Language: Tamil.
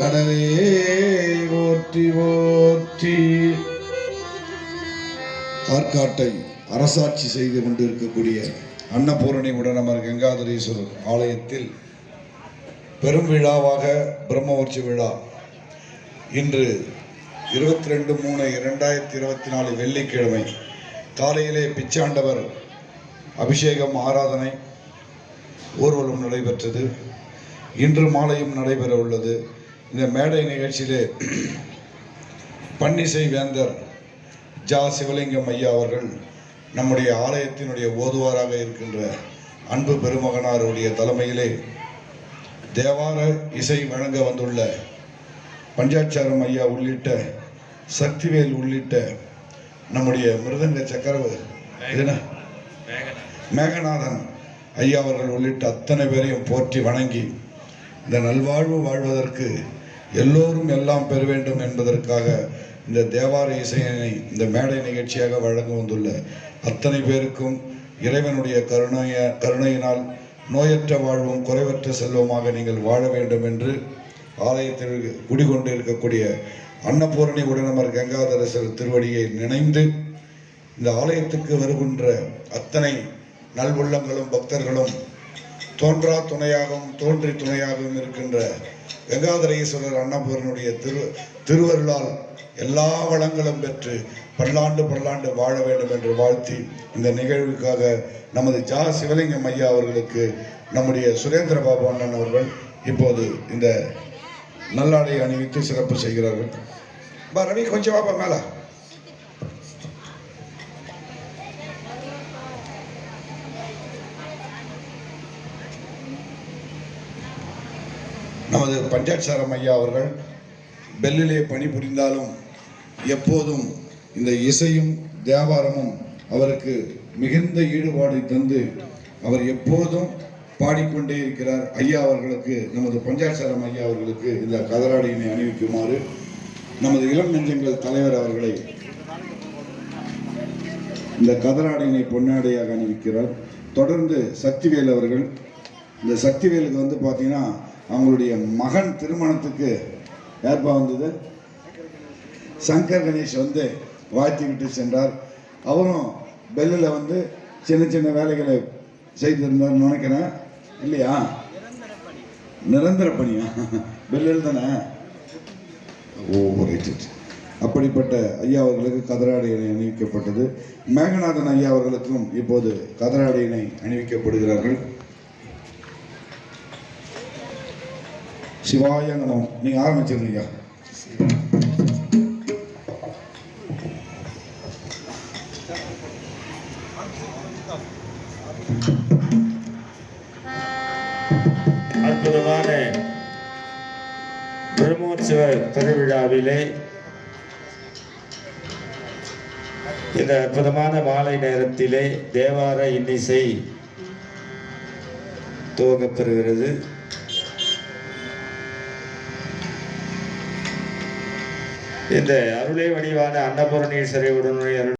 கடலே ஓற்றி ஓற்றி. ஆற்காட்டை அரசாட்சி செய்து கொண்டிருக்கக்கூடிய அன்னபூரணி உடனமர் கங்காதரீஸ்வரர் ஆலயத்தில் பெரும் விழாவாக பிரம்மோற்சவ விழா. இன்று இருபத்தி ரெண்டு மூணு இரண்டாயிரத்தி இருபத்தி நாலு வெள்ளிக்கிழமை காலையிலே பிச்சாண்டவர் அபிஷேகம் ஆராதனை ஊர்வலம் நடைபெற்றது. இன்று மாலையும் நடைபெற உள்ளது இந்த மேடை நிகழ்ச்சியிலே பன்னிசை வேந்தர் ஜா சிவலிங்கம் ஐயா அவர்கள் நம்முடைய ஆலயத்தினுடைய ஓதுவாராக இருக்கின்ற அன்பு பெருமகனாருடைய தலைமையிலே தேவார இசை வழங்க வந்துள்ள பஞ்சாட்சாரம் ஐயா உள்ளிட்ட சக்திவேல் உள்ளிட்ட நம்முடைய மிருதங்க சக்கரவு என்ன மேகநாதன் ஐயா அவர்கள் உள்ளிட்ட அத்தனை பேரையும் போற்றி வணங்கி இந்த நல்வாழ்வு வாழ்வதற்கு எல்லோரும் எல்லாம் பெற வேண்டும் என்பதற்காக இந்த தேவார இசையினை இந்த மேடை நிகழ்ச்சியாக வழங்க வந்துள்ள அத்தனை பேருக்கும் இறைவனுடைய கருணைய கருணையினால் நோயற்ற வாழ்வும் குறைவற்ற செல்வமாக நீங்கள் வாழ வேண்டும் என்று ஆலயத்தில் குடிகொண்டு இருக்கக்கூடிய அன்னபூரணி உடனமர் கங்காதரசர் திருவடியை நினைந்து இந்த ஆலயத்துக்கு வருகின்ற அத்தனை நல்வுள்ளங்களும் பக்தர்களும் தோன்றா துணையாகவும் தோன்றி துணையாகவும் இருக்கின்ற கங்காதர ஈஸ்வரர் அன்னபூரனுடைய திரு திருவருளால் எல்லா வளங்களும் பெற்று பல்லாண்டு பல்லாண்டு வாழ வேண்டும் என்று வாழ்த்தி இந்த நிகழ்வுக்காக நமது ஜா சிவலிங்கம் ஐயா அவர்களுக்கு நம்முடைய சுரேந்திர பாபு அண்ணன் அவர்கள் இப்போது இந்த நல்லாடை அணிவித்து சிறப்பு செய்கிறார்கள். பா ரவி கொஞ்சம் வாப்பா மேலே. நமது பஞ்சாட்சாரம் ஐயா அவர்கள் பெல்லிலே பணிபுரிந்தாலும் எப்போதும் இந்த இசையும் தேவாரமும் அவருக்கு மிகுந்த ஈடுபாடு தந்து அவர் எப்போதும் பாடிக்கொண்டே இருக்கிறார். ஐயா அவர்களுக்கு நமது பஞ்சாட்சாரம் ஐயா அவர்களுக்கு இந்த கதராடியினை அணிவிக்குமாறு நமது இளம் நெஞ்சங்கள் தலைவர் அவர்களை இந்த கதராடையினை பொன்னாடையாக அணிவிக்கிறார். தொடர்ந்து சக்திவேல் அவர்கள் இந்த சக்திவேலுக்கு வந்து பார்த்தீங்கன்னா அவங்களுடைய மகன் திருமணத்துக்கு ஏற்பா வந்தது? சங்கர் கணேஷ் வந்து வாழ்த்தி விட்டு சென்றார். அவரும் பெல்லில் வந்து சின்ன சின்ன வேலைகளை செய்திருந்தார்னு நினைக்கிறேன். இல்லையா? நிரந்தர பணியா? பெல்லில் தானே? Oh right. அப்படிப்பட்ட ஐயா அவர்களுக்கு கதராடையினை அணிவிக்கப்பட்டது. மேகநாதன் ஐயா அவர்களுக்கும் இப்போது கதராடையினை அணிவிக்கப்படுகிறார்கள். சிவாய நமம் நீங்க ஆரம்பிச்சிருந்தீங்க. அற்புதமான பிரம்மோற்சவ திருவிழாவிலே இந்த அற்புதமான மாலை நேரத்திலே தேவார இன்னிசை துவங்கப்பெறுகிறது இந்த அருளை வடிவான அன்னபூரணீஸ்வரி உடனுடைய